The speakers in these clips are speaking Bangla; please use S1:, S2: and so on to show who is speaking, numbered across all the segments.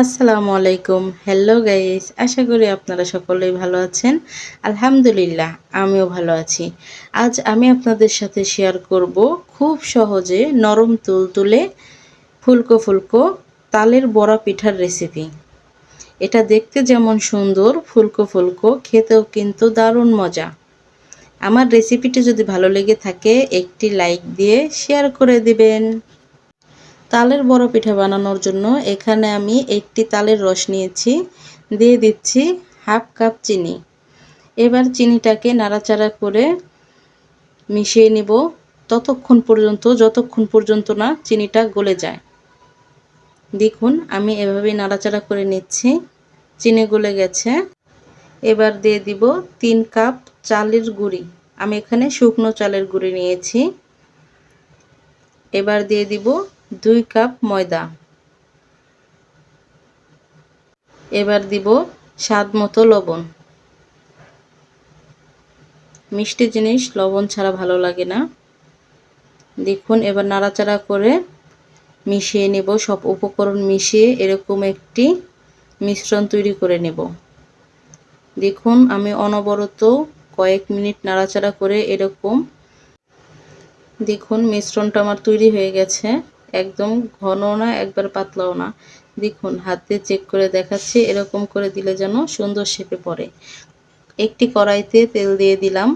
S1: আসসালামু আলাইকুম। হ্যালো গাইস আশা করি আপনারা সকলেই ভালো আছেন। আলহামদুলিল্লাহ, আমিও ভালো আছি। আজ আমি আপনাদের সাথে শেয়ার করব খুব সহজে নরম তুল তুলে ফুলকো ফুলকো তালের বড়া পিঠার রেসিপি এটা দেখতে যেমন সুন্দর, ফুলকো ফুলকো, খেতেও কিন্তু দারুণ মজা। আমার রেসিপিটি যদি ভালো লেগে থাকে, একটি লাইক দিয়ে শেয়ার করে দিবেন। তালের বড় পিঠা বানানোর জন্য এখানে আমি একটি তালের রস নিয়েছি। দিয়ে দিচ্ছি হাফ কাপ চিনি। এবার চিনিটাকে নাড়াচাড়া করে মিশিয়ে নিব। ততক্ষণ পর্যন্ত, যতক্ষণ পর্যন্ত না চিনিটা গলে যায়। দেখুন, আমি এভাবেই নাড়াচাড়া করে নিচ্ছি। চিনি গলে গেছে। এবার দিয়ে দিব তিন কাপ চালের গুঁড়ি। আমি এখানে শুকনো চালের গুঁড়ি নিয়েছি। এবার দিয়ে দিব দুই কাপ ময়দা। এবার দিব স্বাদ মতো লবণ। মিষ্টি জিনিস লবণ ছাড়া ভালো লাগে না। দেখুন, এবার নাড়াচাড়া করে মিশিয়ে নেব। সব উপকরণ মিশিয়ে এরকম একটি মিশ্রণ তৈরি করে নেব। দেখুন, আমি অনবরত কয়েক মিনিট নাড়াচাড়া করে এরকম দেখুন মিশ্রণটা আমার তৈরি হয়ে গেছে। একদম ঘনও না, একবার পাতলাও না। দেখুন, হাত দিয়ে চেক করে দেখাচ্ছি, এরকম করে দিলে যেন সুন্দর শেপে পড়ে। একটি কড়াইতে তেল দিয়ে দিলাম।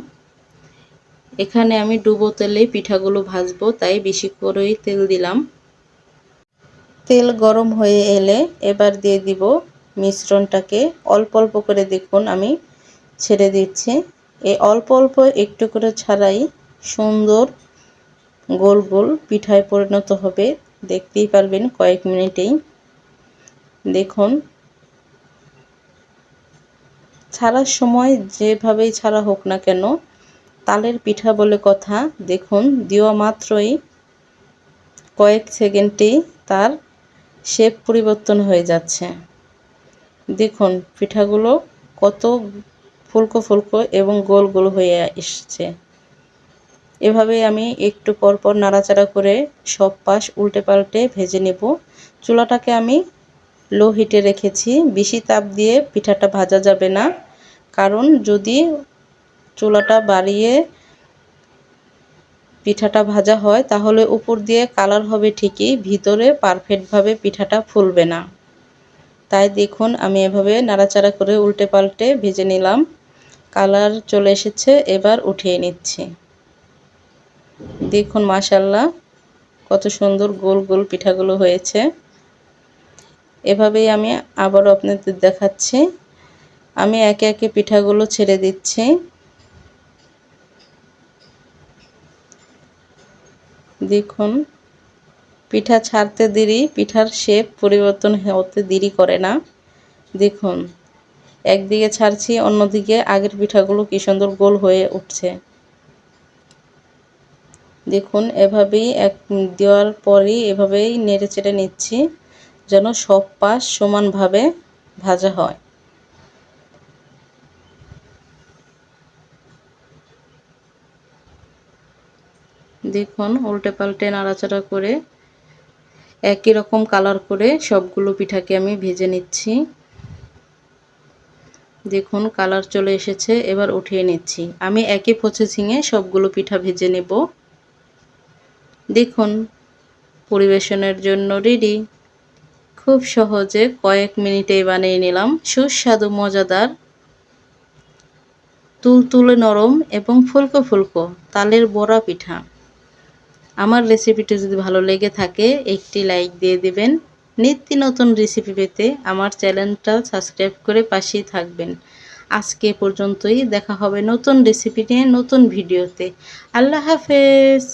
S1: এখানে আমি ডুবো তেলে পিঠাগুলো ভাজবো, তাই বেশি করেই তেল দিলাম। তেল গরম হয়ে এলে এবার দিয়ে দিব মিশ্রণটাকে। অল্প অল্প করে দেখুন, আমি ছেড়ে দিচ্ছি। এই অল্প অল্প একটু করে ছাড়াই সুন্দর গোল গোল পিঠায় পরিণত হবে। দেখতেই পারবেন কয়েক মিনিটেই। দেখুন। ছাড়ার সময় যেভাবেই ছাড়া হোক না কেন, তালের পিঠা বলে কথা। দেখুন, দেওয়া মাত্রই কয়েক সেকেন্ডেই তার শেপ পরিবর্তন হয়ে যাচ্ছে। দেখুন, পিঠাগুলো কত ফুলকো ফুলকো এবং গোল গোল হয়ে এসছে। এভাবে আমি একটু পর পর নাড়াচাড়া করে সব পাশ উল্টে পাল্টে ভেজে নেব। চুলাটাকে আমি লো হিটে রেখেছি। বেশি তাপ দিয়ে পিঠাটা ভাজা যাবে না, কারণ যদি চুলাটা বাড়িয়ে পিঠাটা ভাজা হয়, তাহলে উপর দিয়ে কালার হবে ঠিকই, ভিতরে পারফেক্টভাবে পিঠাটা ফুলবে না। তাই দেখুন, আমি এভাবে নাড়াচাড়া করে উল্টে পাল্টে ভেজে নিলাম। কালার চলে এসেছে, এবার উঠিয়ে নিচ্ছি। দেখুন মাশাল্লাহ কত সুন্দর গোল গোল পিঠাগুলো হয়েছে। এভাবেই আমি আবারও আপনাদের দেখাচ্ছি। আমি একে একে পিঠাগুলো ছেড়ে দিচ্ছি। দেখুন, পিঠা ছাড়তে দেরি, পিঠার শেপ পরিবর্তন হতে দেরি করে না। দেখুন, একদিকে ছাড়ছি, অন্যদিকে আগের পিঠাগুলো কি সুন্দর গোল হয়ে উঠছে। দেখুন, এভাবেই এক দেওয়ার পরই এভাবেই নেড়ে চেড়ে নিচ্ছি, যেন সব পাশ সমানভাবে ভাজা হয়। দেখুন উল্টে পাল্টে নাড়াচাড়া করে একই রকম কালার করে সবগুলো পিঠাকে আমি ভেজে নিচ্ছি। দেখুন, কালার চলে এসেছে, এবার উঠিয়ে নিচ্ছি। আমি একই প্রসেসিংয়ে সবগুলো পিঠা ভেজে নেব। দেখুন, পরিবেশনের জন্য রেডি খুব সহজে কয়েক মিনিটেই বানিয়ে নিলাম। সুস্বাদু, মজাদার, তুলতুলে নরম এবং ফুলকো ফুলকো তালের বড়া পিঠা। আমার রেসিপিটি যদি ভালো লেগে থাকে, একটি লাইক দিয়ে দেবেন। নিত্য নতুন রেসিপি পেতে আমার চ্যানেলটা সাবস্ক্রাইব করে পাশেই থাকবেন। আজকে পর্যন্তই। দেখা হবে নতুন রেসিপি নিয়ে নতুন ভিডিওতে আল্লাহ হাফেজ।